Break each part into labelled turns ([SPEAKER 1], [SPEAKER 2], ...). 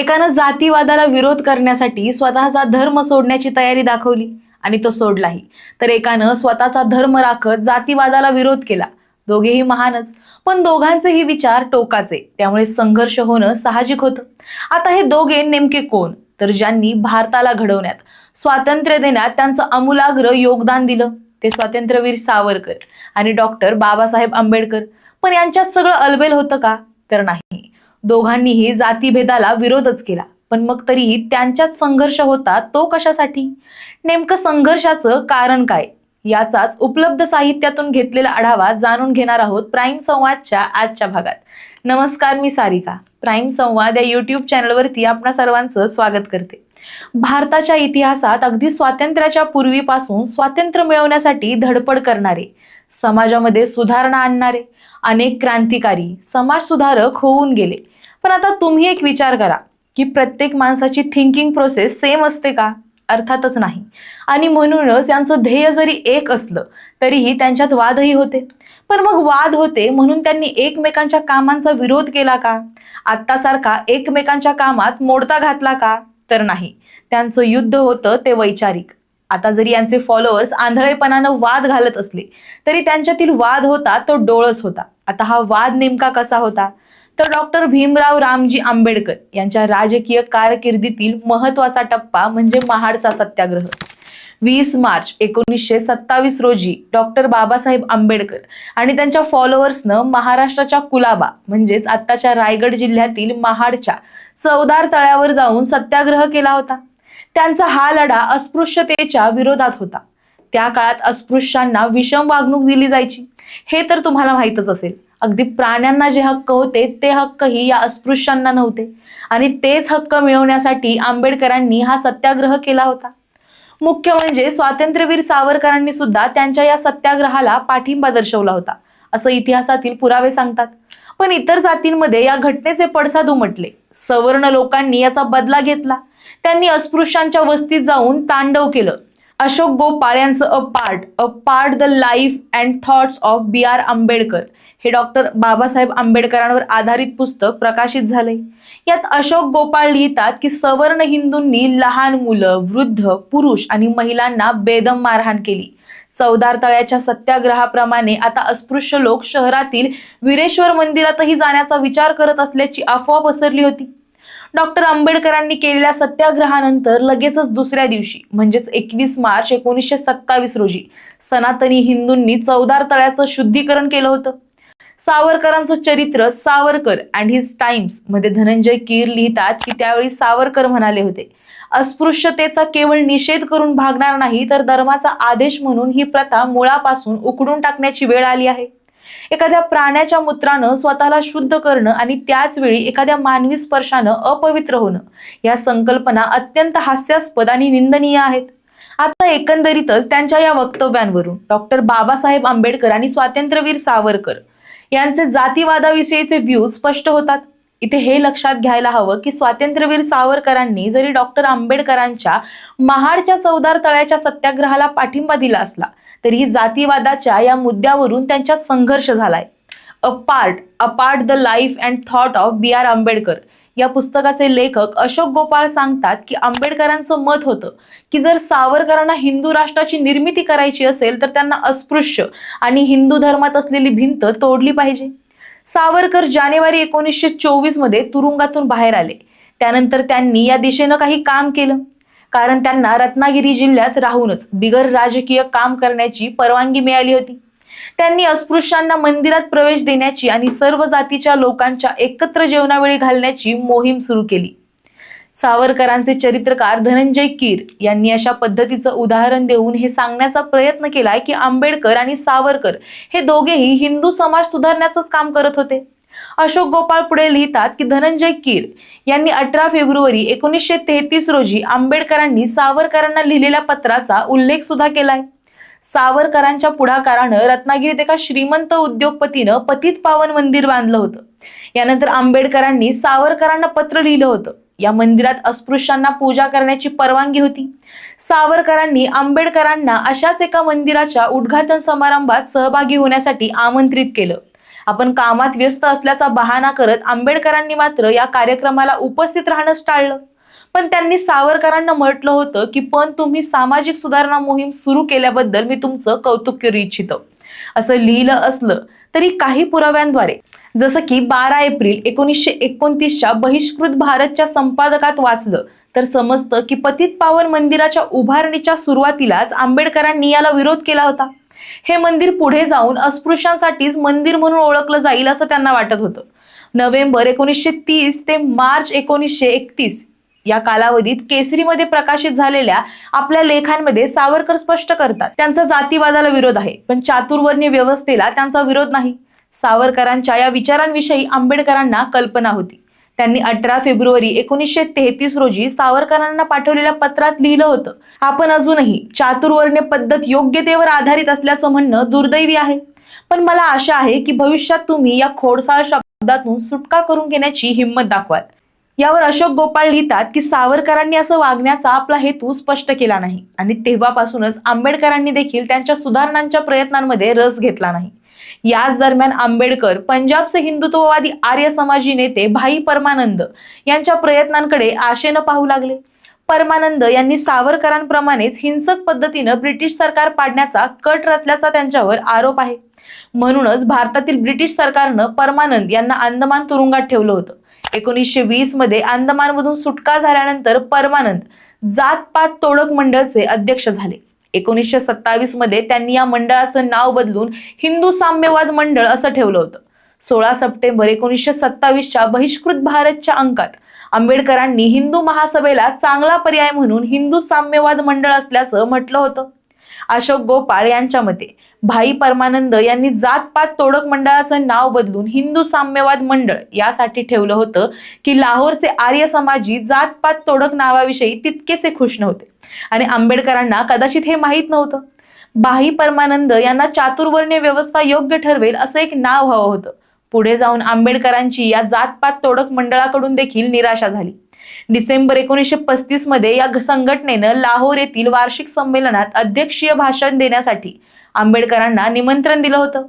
[SPEAKER 1] एकानं जातीवादाला विरोध करण्यासाठी स्वतःचा धर्म सोडण्याची तयारी दाखवली आणि तो सोडलाही. तर एकानं स्वतःचा धर्म राखत जातीवादाला विरोध केला. दोघेही महानच. पण दोघांचेही विचार टोकाचे. त्यामुळे संघर्ष होणं साहजिक होतं. आता हे दोघे नेमके कोण? तर ज्यांनी भारताला घडवण्यात स्वातंत्र्य देण्यात त्यांचं अमूलाग्र योगदान दिलं. ते स्वातंत्र्यवीर सावरकर आणि डॉक्टर बाबासाहेब आंबेडकर. पण यांच्यात सगळं अलबेल होतं का? तर नाही. दोघांनीही जातीभेदाला विरोधच केला. पण मग तरीही त्यांच्यात संघर्ष होता तो कशासाठी? नेमकं संघर्षाचं कारण काय? याचाच उपलब्ध साहित्यातून घेतलेला आढावा जाणून घेणार आहोत प्राईम संवादच्या आजच्या भागात. नमस्कार मी सारिका. प्राईम संवाद या युट्यूब चॅनलवरती आपणा सर्वांचं स्वागत करते. भारताच्या इतिहासात अगदी स्वातंत्र्याच्या पूर्वीपासून स्वातंत्र्य मिळवण्यासाठी धडपड करणारे समाजामध्ये सुधारणा आणणारे अनेक क्रांतिकारी समाज सुधारक होऊन गेले. पण आता तुम्ही एक विचार करा की प्रत्येक माणसाची थिंकिंग प्रोसेस सेम असते का? अर्थातच नाही. आणि म्हणूनच यांचं ध्येय जरी एक असलं तरीही त्यांच्यात वादही होते. पण मग वाद होते म्हणून त्यांनी एकमेकांच्या कामांचा विरोध केला का? आत्तासारखा एकमेकांच्या कामात मोडता घातला का? तर नाही. त्यांचं युद्ध होतं ते वैचारिक. आता जरी यांचे फॉलोअर्स आंधळेपणानं वाद घालत असले तरी त्यांच्यातील वाद होता तो डोळस होता. आता हा वाद नेमका कसा होता? तर डॉक्टर भीमराव रामजी आंबेडकर यांच्या राजकीय कारकिर्दीतील महत्त्वाचा टप्पा म्हणजे महाडचा सत्याग्रह. वीस मार्च एकोणीसशे सत्तावीस रोजी डॉक्टर बाबासाहेब आंबेडकर आणि त्यांच्या फॉलोअर्सनं महाराष्ट्राच्या कुलाबा म्हणजेच आत्ताच्या रायगड जिल्ह्यातील महाडच्या चवदार तळ्यावर जाऊन सत्याग्रह केला होता. त्यांचा हा लढा अस्पृश्यतेच्या विरोधात होता. त्या काळात अस्पृश्यांना विषम वागणूक दिली जायची. हे तर तुम्हाला माहीतच असेल. अगदी प्राण्यांना जे हक्क होते ते हक्कही या अस्पृश्यांना नव्हते. आणि तेच हक्क मिळवण्यासाठी आंबेडकरांनी हा सत्याग्रह केला होता. मुख्य म्हणजे स्वातंत्र्यवीर सावरकरांनी सुद्धा त्यांच्या या सत्याग्रहाला पाठिंबा दर्शवला होता. असं इतिहासातील पुरावे सांगतात. पण इतर जातींमध्ये या घटनेचे पडसाद उमटले. सवर्ण लोकांनी याचा बदला घेतला. त्यांनी अस्पृश्यांच्या वस्तीत जाऊन तांडव केलं. अशोक गोपाळ यांचं a part a part the life and thoughts of B R Ambedkar. हे डॉक्टर बाबासाहेब आंबेडकरांवर आधारित पुस्तक प्रकाशित झालंय. यात अशोक गोपाळ लिहितात की सवर्ण हिंदूंनी लहान मुलं वृद्ध पुरुष आणि महिलांना बेदम मारहाण केली. चौदार तळ्याच्या सत्याग्रहाप्रमाणे आता अस्पृश्य लोक शहरातील वीरेश्वर मंदिरातही जाण्याचा विचार करत असल्याची अफवा पसरली होती. डॉक्टर आंबेडकरांनी केलेल्या सत्याग्रहानंतर लगेचच दुसऱ्या दिवशी म्हणजेच एकवीस मार्च एकोणीसशे सत्तावीस रोजी सनातनी हिंदूंनी चौदार तळ्याचं शुद्धीकरण केलं होतं. सावरकरांचं चरित्र सावरकर अँड हिज टाइम्समध्ये धनंजय कीर लिहितात की त्यावेळी सावरकर म्हणाले होते अस्पृश्यतेचा केवळ निषेध करून भागणार नाही तर धर्माचा आदेश म्हणून ही प्रथा मुळापासून उकडून टाकण्याची वेळ आली आहे. एखाद्या प्राण्याच्या मूत्रानं स्वतःला शुद्ध करणं आणि त्याच वेळी एखाद्या मानवी स्पर्शानं अपवित्र होणं या संकल्पना अत्यंत हास्यास्पद आणि निंदनीय आहेत. आता एकंदरीतच त्यांच्या या वक्तव्यांवरून डॉक्टर बाबासाहेब आंबेडकर आणि स्वातंत्र्यवीर सावरकर यांचे जातीवादाविषयीचे व्ह्यू स्पष्ट होतात. इथे हे लक्षात घ्यायला हवं की स्वातंत्र्यवीर सावरकरांनी जरी डॉक्टर आंबेडकरांच्या महाडच्या चौदार तळ्याच्या सत्याग्रहाला पाठिंबा दिला असला तरीही जातीवादाच्या या मुद्द्यावरून त्यांच्यात संघर्ष झालाय. A part the life and thought of B R Ambedkar. या पुस्तकाचे लेखक अशोक गोपाळ सांगतात की आंबेडकरांचं मत होतं की जर सावरकरांना हिंदू राष्ट्राची निर्मिती करायची असेल तर त्यांना अस्पृश्य आणि हिंदू धर्मात असलेली भिंत तोडली पाहिजे. सावरकर जानेवारी एकोणीसशे चोवीसमध्ये तुरुंगातून बाहेर आले. त्यानंतर त्यांनी या दिशेनं काही काम केलं. कारण त्यांना रत्नागिरी जिल्ह्यात राहूनच बिगर राजकीय काम करण्याची परवानगी मिळाली होती. त्यांनी अस्पृश्यांना मंदिरात प्रवेश देण्याची आणि सर्व जातीच्या लोकांच्या एकत्र जेवणावेळी घालण्याची मोहीम सुरू केली. सावरकरांचे चरित्रकार धनंजय कीर यांनी अशा पद्धतीचं उदाहरण देऊन हे सांगण्याचा प्रयत्न केलाय की आंबेडकर आणि सावरकर हे दोघेही हिंदू समाज सुधारण्याचंच काम करत होते. अशोक गोपाळ पुढे लिहितात की धनंजय कीर यांनी अठरा फेब्रुवारी एकोणीसशे तेहतीस रोजी आंबेडकरांनी सावरकरांना लिहिलेल्या पत्राचा उल्लेख सुद्धा केलाय. सावरकरांच्या पुढाकारानं रत्नागिरीत एका श्रीमंत उद्योगपतीनं पतित पावन मंदिर बांधलं होतं. यानंतर आंबेडकरांनी सावरकरांना पत्र लिहिलं होतं. या मंदिरात अस्पृश्यांना पूजा करण्याची परवानगी होती. सावरकरांनी आंबेडकरांना अशाच एका मंदिराच्या उद्घाटन समारंभात सहभागी होण्यासाठी आमंत्रित केलं. आपण कामात व्यस्त असल्याचा बहाणा करत आंबेडकरांनी मात्र या कार्यक्रमाला उपस्थित राहणंच टाळलं. पण त्यांनी सावरकरांना म्हटलं होतं की पण तुम्ही सामाजिक सुधारणा मोहीम सुरू केल्याबद्दल मी तुमचं कौतुक करू इच्छितो. असं लिहिलं असलं तरी काही पुराव्यांद्वारे जसं की बारा एप्रिल एकोणीसशे एकोणतीसच्या बहिष्कृत भारतच्या संपादकात वाचलं तर समजतं की पतित पावन मंदिराच्या उभारणीच्या सुरुवातीलाच आंबेडकरांनी याला विरोध केला होता. हे मंदिर पुढे जाऊन अस्पृश्यांसाठीच मंदिर म्हणून ओळखलं जाईल असं त्यांना वाटत होतं. नोव्हेंबर एकोणीसशे तीस ते मार्च एकोणीसशे एकतीस या कालावधीत केसरीमध्ये प्रकाशित झालेल्या आपल्या लेखांमध्ये सावरकर स्पष्ट करतात त्यांचा जातीवादाला विरोध आहे पण चातुर्वर्ण्य व्यवस्थेला त्यांचा विरोध नाही. सावरकरांच्या या विचारांविषयी आंबेडकरांना कल्पना होती. त्यांनी अठरा फेब्रुवारी एकोणीसशे तेहतीस रोजी सावरकरांना पाठवलेल्या पत्रात लिहिलं होतं आपण अजूनही चातुर्वर्ण्य पद्धत योग्यतेवर आधारित असल्याचं म्हणणं दुर्दैवी आहे. पण मला आशा आहे की भविष्यात तुम्ही या खोडसाळ शब्दातून सुटका करून घेण्याची हिंमत दाखवाल. यावर अशोक गोपाळ लिहितात की सावरकरांनी असं वागण्याचा आपला हेतू स्पष्ट केला नाही आणि तेव्हापासूनच आंबेडकरांनी देखील त्यांच्या सुधारणांच्या प्रयत्नांमध्ये रस घेतला नाही. याच दरम्यान आंबेडकर पंजाबचे हिंदुत्ववादी आर्य समाजी नेते भाई परमानंद यांच्या प्रयत्नांकडे आशेनं पाहू लागले. परमानंद यांनी सावरकरांप्रमाणेच हिंसक पद्धतीनं ब्रिटिश सरकार पाडण्याचा कट रचल्याचा त्यांच्यावर आरोप आहे. म्हणूनच भारतातील ब्रिटिश सरकारनं परमानंद यांना अंदमान तुरुंगात ठेवलं होतं. एकोणीसशे वीसमध्ये अंदमानमधून सुटका झाल्यानंतर परमानंद जात पात तोडक मंडळचे अध्यक्ष झाले. एकोणीसशे सत्तावीसमध्ये त्यांनी या मंडळाचं नाव बदलून हिंदू साम्यवाद मंडळ असं ठेवलं होतं. सोळा सप्टेंबर एकोणीसशे सत्तावीसच्या बहिष्कृत भारतच्या अंकात आंबेडकरांनी हिंदू महासभेला चांगला पर्याय म्हणून हिंदू साम्यवाद मंडळ असल्याचं म्हटलं होतं. अशोक गोपाळ यांच्या मते भाई परमानंद यांनी जात पात तोडक मंडळाचं नाव बदलून हिंदू साम्यवाद मंडळ यासाठी ठेवलं होतं की लाहोरचे आर्य समाजी जात पात तोडक नावाविषयी तितकेसे खुश नव्हते. आणि आंबेडकरांना कदाचित हे माहीत नव्हतं. भाई परमानंद यांना चातुर्वर्ण्य व्यवस्था योग्य ठरवेल असं एक नाव हवं होतं. पुढे जाऊन आंबेडकरांची या जातपात तोडक मंडळाकडून देखील निराशा झाली. डिसेंबर एकोणीसशे पस्तीसमध्ये या संघटनेनं लाहोर येथील वार्षिक संमेलनात अध्यक्षीय भाषण देण्यासाठी आंबेडकरांना निमंत्रण दिलं होतं.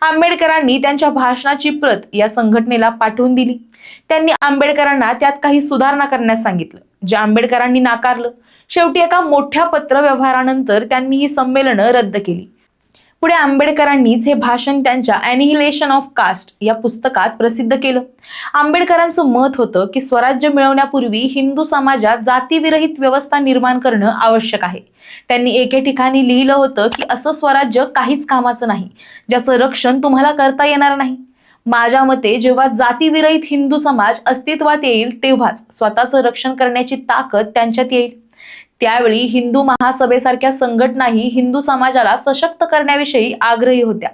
[SPEAKER 1] आंबेडकरांनी त्यांच्या भाषणाची प्रत या संघटनेला पाठवून दिली. त्यांनी आंबेडकरांना त्यात काही सुधारणा करण्यास सांगितलं जे आंबेडकरांनी नाकारलं. शेवटी एका मोठ्या पत्र व्यवहारानंतर त्यांनी ही संमेलनं रद्द केली. पुढे आंबेडकरांनीच हे भाषण त्यांच्या अॅनिहिलेशन ऑफ कास्ट या पुस्तकात प्रसिद्ध केलं. आंबेडकरांचं मत होतं की स्वराज्य मिळवण्यापूर्वी हिंदू समाजात जातीविरहित व्यवस्था निर्माण करणं आवश्यक आहे. त्यांनी एके ठिकाणी लिहिलं होतं की असं स्वराज्य काहीच कामाचं नाही ज्याचं रक्षण तुम्हाला करता येणार नाही. माझ्या मते जेव्हा जातीविरहित हिंदू समाज अस्तित्वात येईल तेव्हाच स्वतःचं रक्षण करण्याची ताकद त्यांच्यात येईल. त्यावेळी हिंदू महासभेसारख्या संघटनाही हिंदू समाजाला सशक्त करण्याविषयी आग्रही होत्या.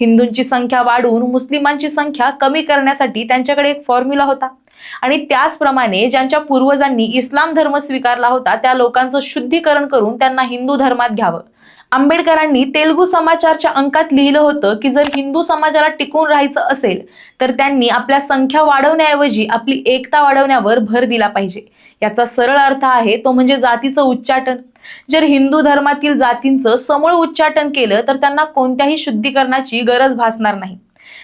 [SPEAKER 1] हिंदूंची संख्या वाढवून मुस्लिमांची संख्या कमी करण्यासाठी त्यांच्याकडे एक फॉर्म्युला होता. आणि त्याचप्रमाणे ज्यांच्या पूर्वजांनी इस्लाम धर्म स्वीकारला होता त्या लोकांचं शुद्धीकरण करून त्यांना हिंदू धर्मात घ्यावं. आंबेडकरांनी तेलगू समाचारच्या अंकात लिहिलं होतं की जर हिंदू समाजाला टिकून राहायचं असेल तर त्यांनी आपल्या संख्या वाढवण्याऐवजी आपली एकता वाढवण्यावर भर दिला पाहिजे. याचा सरळ अर्थ आहे तो म्हणजे जातीचं उच्चाटन. जर हिंदू धर्मातील जातींचं समूळ उच्चाटन केलं तर त्यांना कोणत्याही शुद्धीकरणाची गरज भासणार नाही.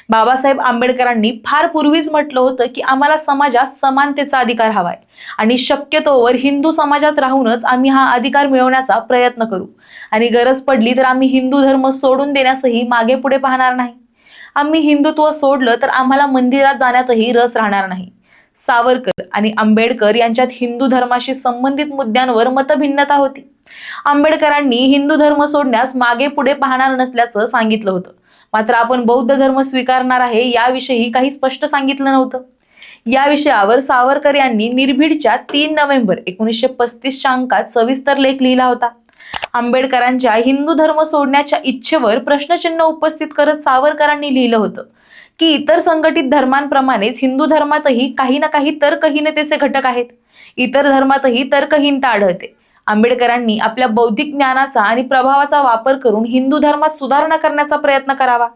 [SPEAKER 1] बाबासाहेब आंबेडकरांनी फार पूर्वीच म्हटलं होतं की आम्हाला समाजात समानतेचा अधिकार हवाय. आणि शक्यतोवर हिंदू समाजात राहूनच आम्ही हा अधिकार मिळवण्याचा प्रयत्न करू. आणि गरज पडली तर आम्ही हिंदू धर्म सोडून देण्यासही मागे पुढे पाहणार नाही. आम्ही हिंदुत्व सोडलं तर आम्हाला मंदिरात जाण्यातही रस राहणार नाही. सावरकर आणि आंबेडकर यांच्यात हिंदू धर्माशी संबंधित मुद्द्यांवर मतभिन्नता होती. आंबेडकरांनी हिंदू धर्म सोडण्यास मागे पुढे पाहणार नसल्याचं सांगितलं होतं. मात्र आपण बौद्ध धर्म स्वीकारणार आहे याविषयी काही स्पष्ट सांगितलं नव्हतं. या विषयावर सावरकर यांनी निर्भीडच्या तीन नोव्हेंबर एकोणीसशे पस्तीसच्या अंकात सविस्तर लेख लिहिला होता. आंबेडकरांच्या हिंदू धर्म सोडण्याच्या इच्छेवर प्रश्नचिन्ह उपस्थित करत सावरकरांनी लिहिलं होतं की इतर संघटित धर्मांप्रमाणेच हिंदू धर्मातही काही ना काही तर्कहीनतेचे घटक आहेत. इतर धर्मातही तर्कहीनता आढळते. आंबेडकरांनी आपल्या बौद्धिक ज्ञानाचा आणि प्रभावाचा वापर करून हिंदू धर्मात सुधारणा करण्याचा प्रयत्न करावा.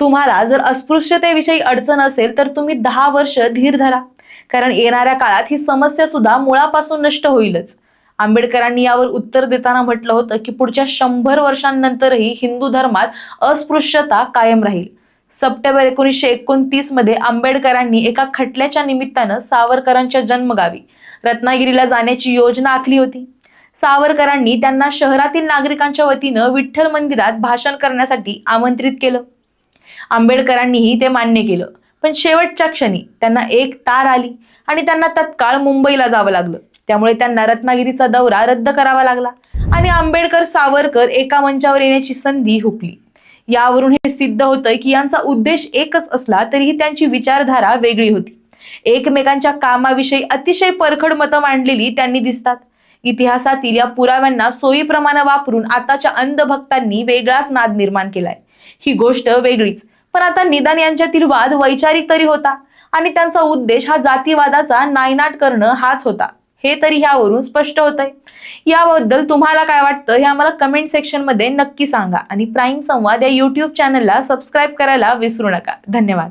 [SPEAKER 1] तुम्हाला जर अस्पृश्यतेविषयी अडचण असेल तर तुम्ही दहा वर्ष धीर धरा. कारण येणाऱ्या काळात ही समस्या सुद्धा मुळापासून नष्ट होईलच. आंबेडकरांनी यावर उत्तर देताना म्हटलं होतं की पुढच्या शंभर वर्षांनंतरही हिंदू धर्मात अस्पृश्यता कायम राहील. सप्टेंबर एकोणीसशे एकोणतीसमध्ये आंबेडकरांनी एका खटल्याच्या निमित्तानं सावरकरांच्या जन्मगावी रत्नागिरीला जाण्याची योजना आखली होती. सावरकरांनी त्यांना शहरातील नागरिकांच्या वतीनं विठ्ठल मंदिरात भाषण करण्यासाठी आमंत्रित केलं. आंबेडकरांनीही ते मान्य केलं. पण शेवटच्या क्षणी त्यांना एक तार आली आणि त्यांना तत्काळ मुंबईला जावं लागलं. त्यामुळे त्यांना रत्नागिरीचा दौरा रद्द करावा लागला आणि आंबेडकर सावरकर एका मंचावर येण्याची संधी हुकली यावरून हे सिद्ध होतंय की यांचा उद्देश एकच असला तरीही त्यांची विचारधारा वेगळी होती. एकमेकांच्या कामाविषयी अतिशय परखड मतं मांडलेली त्यांनी दिसतात. इतिहासातील या पुराव्यांना सोयीप्रमाणे वापरून आताच्या अंधभक्तांनी वेगळाच नाद निर्माण केलाय. ही गोष्ट वेगळीच. पण आता निदान यांच्यातील वाद वैचारिक तरी होता आणि त्यांचा उद्देश हा जातीवादाचा नायनाट करणं हाच होता. हे तरी ह्यावरून स्पष्ट होतंय. याबद्दल तुम्हाला काय वाटतं हे आम्हाला कमेंट सेक्शनमध्ये नक्की सांगा आणि प्राईम संवाद या युट्यूब चॅनलला सबस्क्राईब करायला विसरू नका. धन्यवाद.